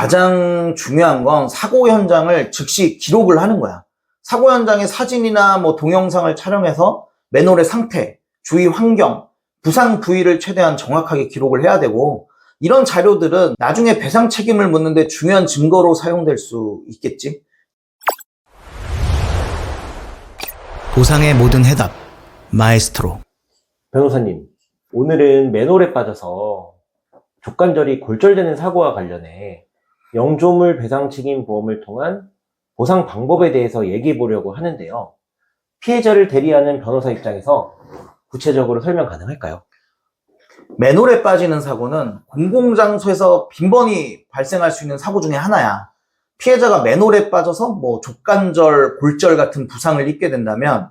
가장 중요한 건 사고 현장을 즉시 기록을 하는 거야. 사고 현장의 사진이나 뭐 동영상을 촬영해서 맨홀의 상태, 주위 환경, 부상 부위를 최대한 정확하게 기록을 해야 되고 이런 자료들은 나중에 배상 책임을 묻는데 중요한 증거로 사용될 수 있겠지. 보상의 모든 해답 마에스트로 변호사님, 오늘은 맨홀에 빠져서 족관절이 골절되는 사고와 관련해 영조물 배상 책임 보험을 통한 보상 방법에 대해서 얘기해 보려고 하는데요. 피해자를 대리하는 변호사 입장에서 구체적으로 설명 가능할까요? 맨홀에 빠지는 사고는 공공장소에서 빈번히 발생할 수 있는 사고 중에 하나야. 피해자가 맨홀에 빠져서 뭐 족관절, 골절 같은 부상을 입게 된다면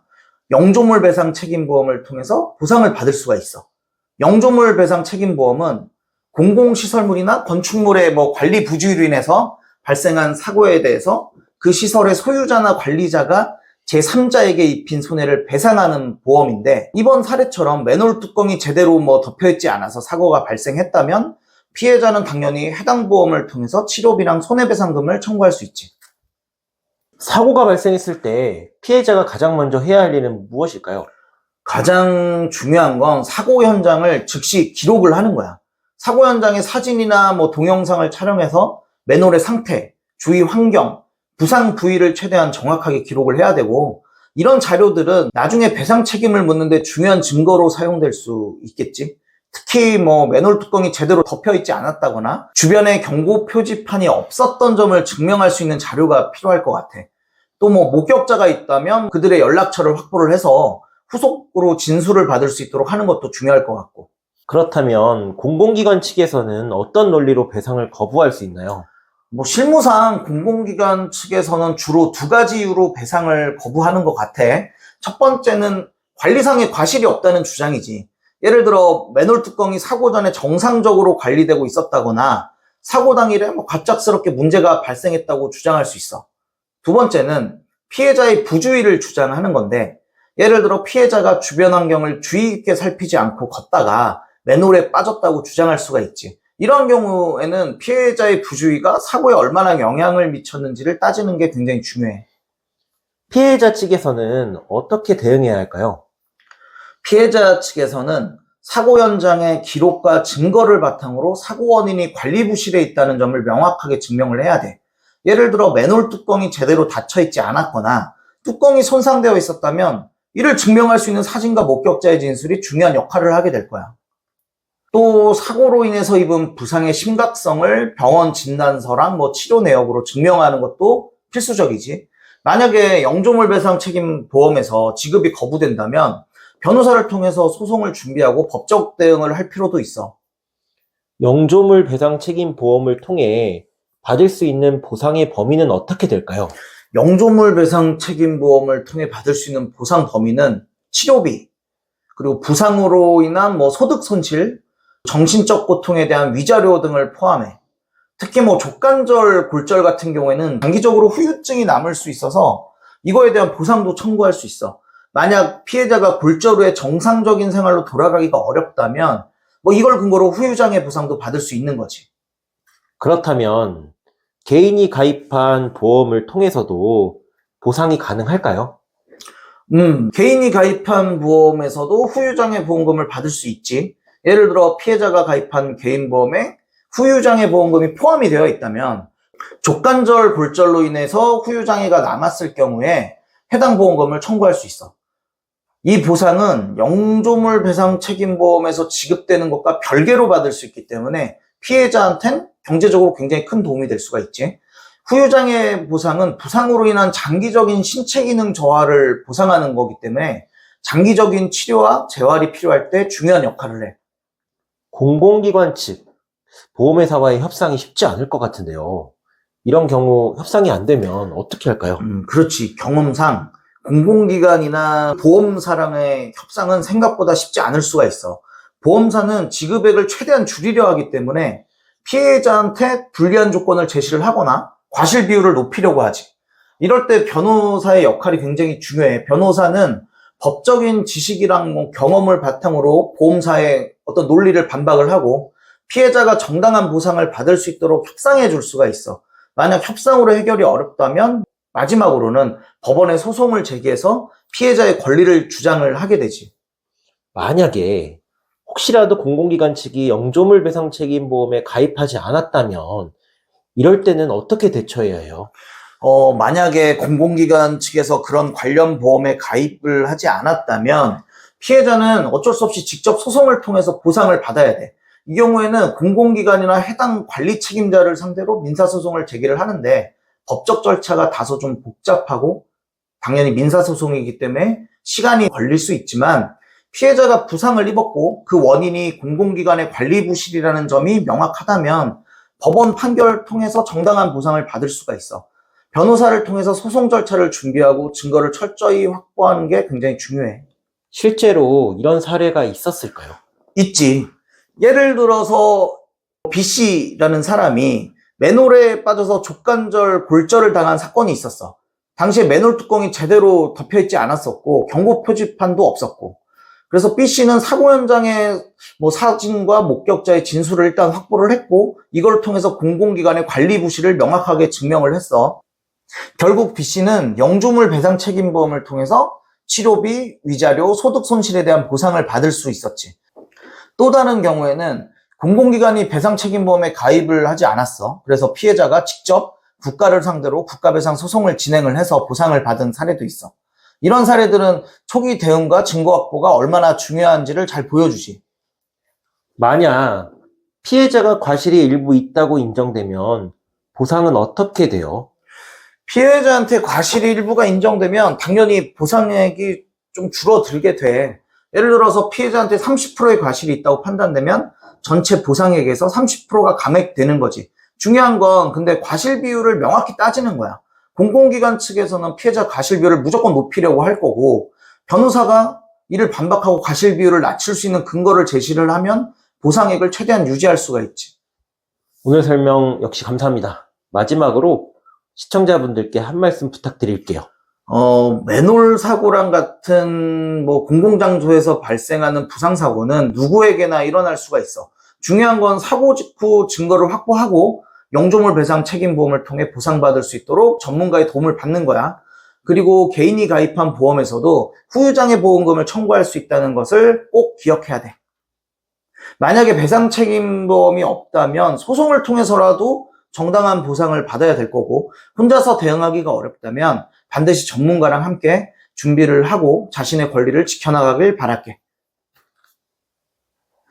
영조물 배상 책임보험을 통해서 보상을 받을 수가 있어. 영조물 배상 책임보험은 공공시설물이나 건축물의 뭐 관리 부주의로 인해서 발생한 사고에 대해서 그 시설의 소유자나 관리자가 제3자에게 입힌 손해를 배상하는 보험인데 이번 사례처럼 맨홀 뚜껑이 제대로 뭐 덮여있지 않아서 사고가 발생했다면 피해자는 당연히 해당 보험을 통해서 치료비랑 손해배상금을 청구할 수 있지. 사고가 발생했을 때 피해자가 가장 먼저 해야 할 일은 무엇일까요? 가장 중요한 건 사고 현장을 즉시 기록을 하는 거야. 사고 현장의 사진이나 뭐 동영상을 촬영해서 맨홀의 상태, 주위 환경, 부상 부위를 최대한 정확하게 기록을 해야 되고 이런 자료들은 나중에 배상 책임을 묻는데 중요한 증거로 사용될 수 있겠지. 특히 뭐 맨홀 뚜껑이 제대로 덮여 있지 않았다거나 주변에 경고 표지판이 없었던 점을 증명할 수 있는 자료가 필요할 것 같아. 또 뭐 목격자가 있다면 그들의 연락처를 확보를 해서 후속으로 진술을 받을 수 있도록 하는 것도 중요할 것 같고. 그렇다면 공공기관 측에서는 어떤 논리로 배상을 거부할 수 있나요? 뭐 실무상 공공기관 측에서는 주로 두 가지 이유로 배상을 거부하는 것 같아. 첫 번째는 관리상의 과실이 없다는 주장이지. 예를 들어 맨홀 뚜껑이 사고 전에 정상적으로 관리되고 있었다거나 사고 당일에 뭐 갑작스럽게 문제가 발생했다고 주장할 수 있어. 두 번째는 피해자의 부주의를 주장하는 건데 예를 들어 피해자가 주변 환경을 주의 깊게 살피지 않고 걷다가 맨홀에 빠졌다고 주장할 수가 있지. 이런 경우에는 피해자의 부주의가 사고에 얼마나 영향을 미쳤는지를 따지는 게 굉장히 중요해. 피해자 측에서는 어떻게 대응해야 할까요? 피해자 측에서는 사고 현장의 기록과 증거를 바탕으로 사고 원인이 관리 부실에 있다는 점을 명확하게 증명을 해야 돼. 예를 들어 맨홀 뚜껑이 제대로 닫혀 있지 않았거나 뚜껑이 손상되어 있었다면 이를 증명할 수 있는 사진과 목격자의 진술이 중요한 역할을 하게 될 거야. 또 사고로 인해서 입은 부상의 심각성을 병원 진단서랑 뭐 치료 내역으로 증명하는 것도 필수적이지. 만약에 영조물 배상 책임 보험에서 지급이 거부된다면 변호사를 통해서 소송을 준비하고 법적 대응을 할 필요도 있어. 영조물 배상 책임 보험을 통해 받을 수 있는 보상의 범위는 어떻게 될까요? 영조물 배상 책임 보험을 통해 받을 수 있는 보상 범위는 치료비, 그리고 부상으로 인한 뭐 소득 손실, 정신적 고통에 대한 위자료 등을 포함해. 특히 뭐 족관절, 골절 같은 경우에는 장기적으로 후유증이 남을 수 있어서 이거에 대한 보상도 청구할 수 있어. 만약 피해자가 골절 후에 정상적인 생활로 돌아가기가 어렵다면 뭐 이걸 근거로 후유장애 보상도 받을 수 있는 거지. 그렇다면 개인이 가입한 보험을 통해서도 보상이 가능할까요? 음, 개인이 가입한 보험에서도 후유장애 보험금을 받을 수 있지. 예를 들어 피해자가 가입한 개인 보험에 후유장애 보험금이 포함이 되어 있다면 족관절 골절로 인해서 후유장애가 남았을 경우에 해당 보험금을 청구할 수 있어. 이 보상은 영조물 배상 책임보험에서 지급되는 것과 별개로 받을 수 있기 때문에 피해자한텐 경제적으로 굉장히 큰 도움이 될 수가 있지. 후유장애 보상은 부상으로 인한 장기적인 신체 기능 저하를 보상하는 거기 때문에 장기적인 치료와 재활이 필요할 때 중요한 역할을 해. 공공기관 측 보험회사와의 협상이 쉽지 않을 것 같은데요. 이런 경우 협상이 안 되면 어떻게 할까요? 음, 그렇지. 경험상 공공기관이나 보험사랑의 협상은 생각보다 쉽지 않을 수가 있어. 보험사는 지급액을 최대한 줄이려 하기 때문에 피해자한테 불리한 조건을 제시를 하거나 과실 비율을 높이려고 하지. 이럴 때 변호사의 역할이 굉장히 중요해. 변호사는 법적인 지식이랑 뭐 경험을 바탕으로 보험사의 어떤 논리를 반박을 하고 피해자가 정당한 보상을 받을 수 있도록 협상해 줄 수가 있어. 만약 협상으로 해결이 어렵다면 마지막으로는 법원에 소송을 제기해서 피해자의 권리를 주장을 하게 되지. 만약에 혹시라도 공공기관 측이 영조물 배상 책임 보험에 가입하지 않았다면 이럴 때는 어떻게 대처해야 해요? 어, 만약에 공공기관 측에서 그런 관련 보험에 가입을 하지 않았다면 피해자는 어쩔 수 없이 직접 소송을 통해서 보상을 받아야 돼. 이 경우에는 공공기관이나 해당 관리 책임자를 상대로 민사소송을 제기를 하는데 법적 절차가 다소 좀 복잡하고 당연히 민사소송이기 때문에 시간이 걸릴 수 있지만 피해자가 부상을 입었고 그 원인이 공공기관의 관리 부실이라는 점이 명확하다면 법원 판결을 통해서 정당한 보상을 받을 수가 있어. 변호사를 통해서 소송 절차를 준비하고 증거를 철저히 확보하는 게 굉장히 중요해. 실제로 이런 사례가 있었을까요? 있지. 예를 들어서 B 씨라는 사람이 맨홀에 빠져서 족관절 골절을 당한 사건이 있었어. 당시에 맨홀 뚜껑이 제대로 덮여있지 않았었고 경고 표지판도 없었고 그래서 B 씨는 사고 현장의 뭐 사진과 목격자의 진술을 일단 확보를 했고 이걸 통해서 공공기관의 관리 부실을 명확하게 증명을 했어. 결국 B 씨는 영조물 배상 책임보험을 통해서 치료비, 위자료, 소득 손실에 대한 보상을 받을 수 있었지. 또 다른 경우에는 공공기관이 배상 책임보험에 가입을 하지 않았어. 그래서 피해자가 직접 국가를 상대로 국가배상 소송을 진행을 해서 보상을 받은 사례도 있어. 이런 사례들은 초기 대응과 증거 확보가 얼마나 중요한지를 잘 보여주지. 만약 피해자가 과실이 일부 있다고 인정되면 보상은 어떻게 돼요? 피해자한테 과실이 일부가 인정되면 당연히 보상액이 좀 줄어들게 돼. 예를 들어서 피해자한테 30%의 과실이 있다고 판단되면 전체 보상액에서 30%가 감액되는 거지. 중요한 건 근데 과실 비율을 명확히 따지는 거야. 공공기관 측에서는 피해자 과실 비율을 무조건 높이려고 할 거고 변호사가 이를 반박하고 과실 비율을 낮출 수 있는 근거를 제시를 하면 보상액을 최대한 유지할 수가 있지. 오늘 설명 역시 감사합니다. 마지막으로 시청자분들께 한 말씀 부탁드릴게요. 어, 맨홀 사고랑 같은 뭐 공공장소에서 발생하는 부상 사고는 누구에게나 일어날 수가 있어. 중요한 건 사고 직후 증거를 확보하고 영조물 배상 책임보험을 통해 보상받을 수 있도록 전문가의 도움을 받는 거야. 그리고 개인이 가입한 보험에서도 후유장애 보험금을 청구할 수 있다는 것을 꼭 기억해야 돼. 만약에 배상 책임보험이 없다면 소송을 통해서라도 정당한 보상을 받아야 될 거고 혼자서 대응하기가 어렵다면 반드시 전문가랑 함께 준비를 하고 자신의 권리를 지켜나가길 바랄게.